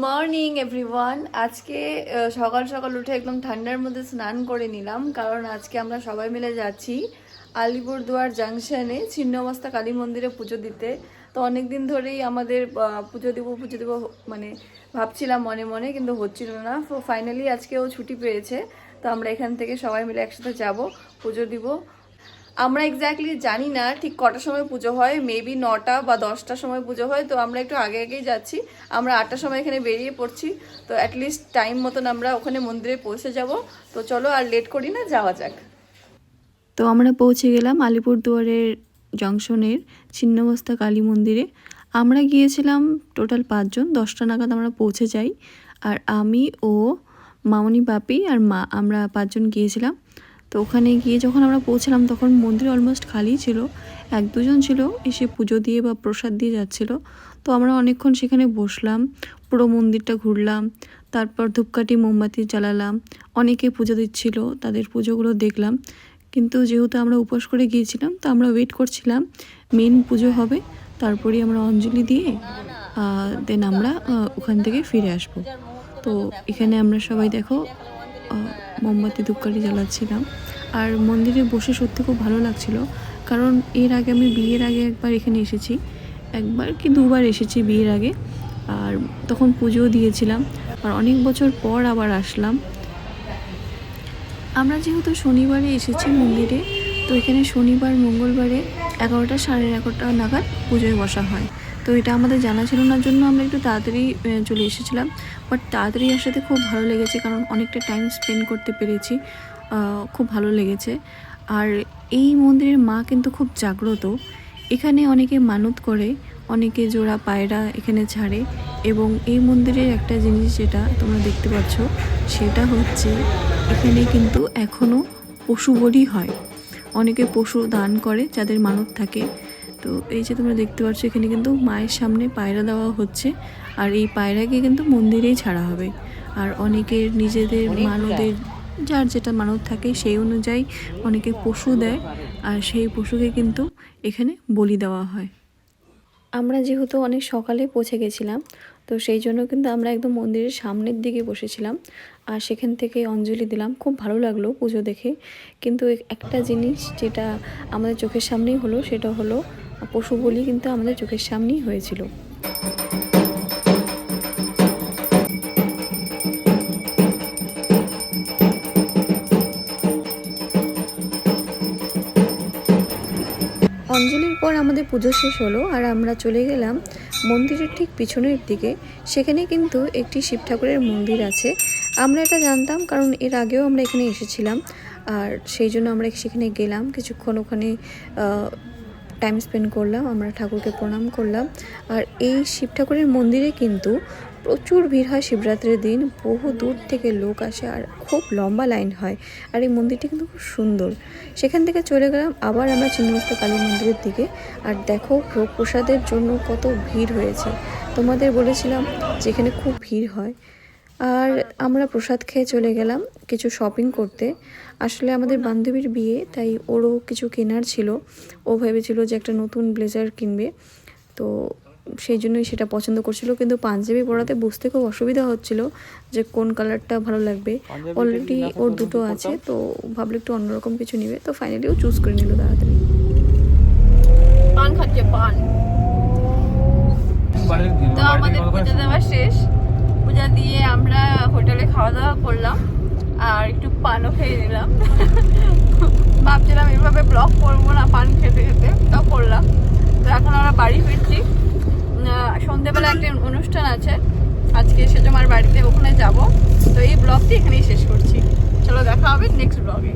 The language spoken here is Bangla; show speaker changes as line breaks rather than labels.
মর্নিং এভরিওয়ান আজকে সকাল সকাল উঠে একদম ঠান্ডার মধ্যে স্নান করে নিলাম, কারণ আজকে আমরা সবাই মিলে যাচ্ছি আলিপুরদুয়ার জাংশনে ছিন্নমস্তা কালী মন্দিরে পুজো দিতে। তো অনেক দিন ধরেই আমাদের পুজো দিব পুজো দিব মানে ভাবছিলাম মনে মনে, কিন্তু হচ্ছিল না। ফাইনালি ও ছুটি পেয়েছে, তো আমরা এখান থেকে সবাই মিলে একসাথে যাব, পুজো দিব। আমরা এক্স্যাক্টলি জানি না ঠিক কটার সময় পুজো হয় মেবি নটা বা দশটার সময় পুজো হয়, তো আমরা একটু আগে আগেই যাচ্ছি। আমরা আটটার সময় এখানে বেরিয়ে পড়ছি, তো অ্যাটলিস্ট টাইম মতন আমরা ওখানে মন্দিরে পৌঁছে যাব। তো চলো আর লেট করি না, যাওয়া যাক।
তো আমরা পৌঁছে গেলাম আলিপুরদুয়ারের জংশনের ছিন্নমস্তা কালী মন্দিরে। আমরা গিয়েছিলাম টোটাল পাঁচজন, দশটা নাগাদ আমরা পৌঁছে যাই। আর আমি ও মামনি বাপি আর মা, আমরা পাঁচজন গিয়েছিলাম। তো ওখানে গিয়ে যখন আমরা পৌঁছলাম, তখন মন্দির অলমোস্ট খালি ছিল। এক দুজন ছিল, এসে পুজো দিয়ে বা প্রসাদ দিয়ে যাচ্ছিল। তো আমরা অনেকক্ষণ সেখানে বসলাম, পুরো মন্দিরটা ঘুরলাম, তারপর ধূপকাঠি, মোমবাতি জ্বালালাম। অনেকে পুজো দিচ্ছিল, তাদের পুজোগুলো দেখলাম। কিন্তু যেহেতু আমরা উপোস করে গিয়েছিলাম, তো আমরা ওয়েট করছিলাম মেন পুজো হবে, তারপরেই আমরা অঞ্জলি দিয়ে দেন আমরা ওখান থেকে ফিরে আসব। তো এখানে আমরা সবাই দেখো মোমবাতি, ধূপকাঠি জ্বালাচ্ছিলাম। আর মন্দিরে বসে সত্যি খুব ভালো লাগছিল। কারণ এর আগে আমি বিয়ের আগে একবার এখানে এসেছি। একবার কি দুবার এসেছি বিয়ের আগে। আর তখন পুজোও দিয়েছিলাম। আর অনেক বছর পর আবার আসলাম। আমরা যেহেতু শনিবারে এসেছি মন্দিরে, তো এখানে শনিবার, মঙ্গলবারে এগারোটা সাড়ে এগারোটা নাগাদ পুজোয় বসা হয়। তো এটা আমাদের জানা ছিল না, জন্য আমরা একটু তাড়াতাড়ি চলে এসেছিলাম। বাট তাড়াতাড়ি আসাতে খুব ভালো লেগেছে, কারণ অনেকটা টাইম স্পেন্ড করতে পেরেছি। খুব ভালো লেগেছে। আর এই মন্দিরের মা কিন্তু খুব জাগ্রত। এখানে অনেকে মানত করে অনেকে জোড়া পায়রা এখানে ছাড়ে এবং এই মন্দিরের একটা জিনিস যেটা তোমরা দেখতে পাচ্ছ সেটা হচ্ছে এখানে কিন্তু এখনও পশু বলি হয়। অনেকে পশু দান করে যাদের মানত থাকে। তো এই যে তোমরা দেখতে পাচ্ছ এখানে কিন্তু মায়ের সামনে পায়রা দেওয়া হচ্ছে আর এই পায়রাকে কিন্তু মন্দিরেই ছাড়া হবে। আর অনেকের নিজেদের মানদের যার যেটা মানত থাকে সেই অনুযায়ী অনেকে পশু দেয় আর সেই পশুকে কিন্তু এখানে বলি দেওয়া হয়। আমরা যেহেতু অনেক সকালে পৌঁছে গেছিলাম, তো সেই জন্য কিন্তু আমরা একদম মন্দিরের সামনের দিকে বসেছিলাম আর সেখান থেকে অঞ্জলি দিলাম। খুব ভালো লাগল পুজো দেখে। কিন্তু একটা জিনিস যেটা আমাদের চোখের সামনেই হলো, সেটা হলো পশু বলি কিন্তু আমাদের চোখের সামনেই হয়েছিল। অঞ্জলির পর আমাদের পুজো শেষ হলো আর আমরা চলে গেলাম মন্দিরের ঠিক পিছনের দিকে। সেখানে কিন্তু একটি শিব ঠাকুরের মন্দির আছে। আমরা এটা জানতাম কারণ এর আগেও আমরা এখানে এসেছিলাম আর সেই জন্য আমরা সেখানে গেলাম। কিছুক্ষণ ওখানে টাইম স্পেন্ড করলাম, আমরা ঠাকুরকে প্রণাম করলাম। আর এই শিব ঠাকুরের মন্দিরে কিন্তু প্রচুর ভিড় হয় শিবরাত্রির দিন। বহু দূর থেকে লোক আসে আর খুব লম্বা লাইন হয়। আর এই মন্দিরটি কিন্তু খুব সুন্দর। সেখান থেকে চলে গেলাম আবার আমরা চিন্নমস্তা কালী মন্দিরের দিকে। আর দেখো ভোগ প্রসাদের জন্য কত ভিড় হয়েছে। তোমাদের বলেছিলাম যেখানে খুব ভিড় হয়। আর আমরা প্রসাদ খেয়ে চলে গেলাম কিছু শপিং করতে। আসলে আমাদের বান্ধবীর বিয়ে, তাই ওরও কিছু কেনার ছিল। ও ভেবেছিল যে একটা নতুন ব্লেজার কিনবে। তো সেই জন্যই সেটা পছন্দ করছিল। কিন্তু পাঞ্জাবি পরাতে বুঝতে খুব অসুবিধা হচ্ছিল যে কোন কালারটা ভালো লাগবে। অলরেডি ওর দুটো আছে তো ভাবলো একটু অন্যরকম কিছু নেবে তো ফাইনালি ও চুজ করে নিল তাড়াতাড়ি।
পান খাচ্ছে পান। তো আমাদের পুজো দেওয়া শেষ। পূজা দিয়ে আমরা হোটেলে খাওয়া দাওয়া করলাম আর একটু পানও খেয়ে নিলাম। ভাবছিলাম এভাবে ব্লগ করব না পান খেতে খেতে তাও করলাম। তো এখন আমরা বাড়ি ফিরছি। সন্ধেবেলা একটা অনুষ্ঠান আছে। আজকে সেটা আমার বাড়িতে ওখানে যাব। তো এই ব্লগটি এখানেই শেষ করছি। চলো দেখা হবে নেক্সট ব্লগে